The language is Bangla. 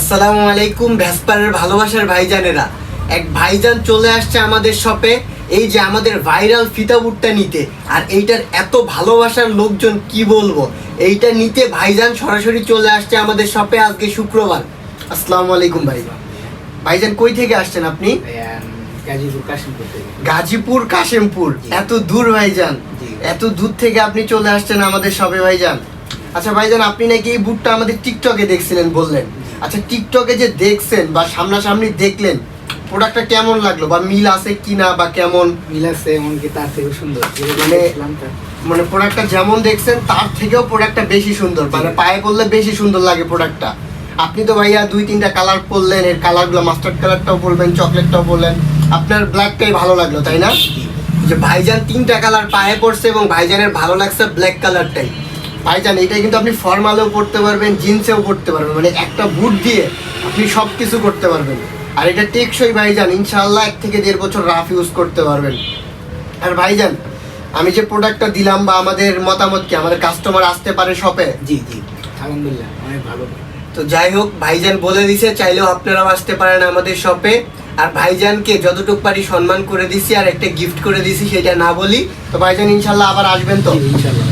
আসসালামু আলাইকুম ভ্যাসপারের ভালোবাসার ভাইজানেরা। এক ভাইজান চলে আসছে আমাদের শপে এই যে আমাদের ভাইরাল ফিতা বুটটা নিতে। আর এইটার এত ভালোবাসার লোকজন কি বলব? এইটা নিতে ভাইজান সরাসরি চলে আসছে আমাদের শপে আজকে শুক্রবার। আসসালামু আলাইকুম ভাই ভাইজান কই থেকে আসছেন আপনি? গাজীপুর কাশিমপুর গাজীপুর কাশিমপুর। এত দূর ভাইজান। এত দূর থেকে আপনি চলে আসছেন আমাদের শপে ভাইজান। আচ্ছা ভাইজান আপনি নাকি এই বুটটা আমাদের টিকটকে দেখছিলেন বললেন। আচ্ছা টিকটকে যে দেখছেন বা সামনাসামনি দেখলেন প্রোডাক্টটা কেমন লাগল? বা মিল আছে কিনা বা কেমন? মিল আছে এমনকি তার থেকে সুন্দর। মানে- মানে প্রোডাক্টটা যেমন দেখছেন তার থেকেও প্রোডাক্টটা বেশি সুন্দর। মানে পায়ে পড়লে বেশি সুন্দর লাগে প্রোডাক্টটা আপনি তো ভাইয়া দুই তিনটা কালার পরলেন এর কালারগুলো মাস্টার্ড কালারটাও বলবেন চকলেটটাও বললেন আপনার ব্ল্যাকটাই ভালো লাগল তাই না? যে ভাইজান তিনটা কালার পায়ে পড়ছে এবং ভাইজানের ভালো লাগছে ব্ল্যাক কালারটাই ভাইজান এটা কিন্তু আপনি ফর্মালেও পড়তে পারবেন জিন্সেও পড়তে পারবেন। মানে একটা বুট দিয়ে আপনি সব কিছু করতে পারবেন। আর এটা টেকসই ভাইজান ইনশাল্লাহ এক থেকে দেড় বছর রাফ ইউজ করতে পারবেন। আর ভাইজান আমি যে প্রোডাক্টটা দিলাম বা আমাদের মতামত কি? আমাদের কাস্টমার আসতে পারে শপে জি জি। আলহামদুলিল্লাহ অনেক ভালো। তো যাই হোক ভাইজান বলে দিছে চাইলেও আপনারাও আসতে পারেন আমাদের শপে আর ভাইজানকে যতটুকু পারি সম্মান করে দিছি আর একটা গিফট করে দিছি সেটা না বলি। তো ভাইজান ইনশাল্লাহ আবার আসবেন তো? ইনশাল্লাহ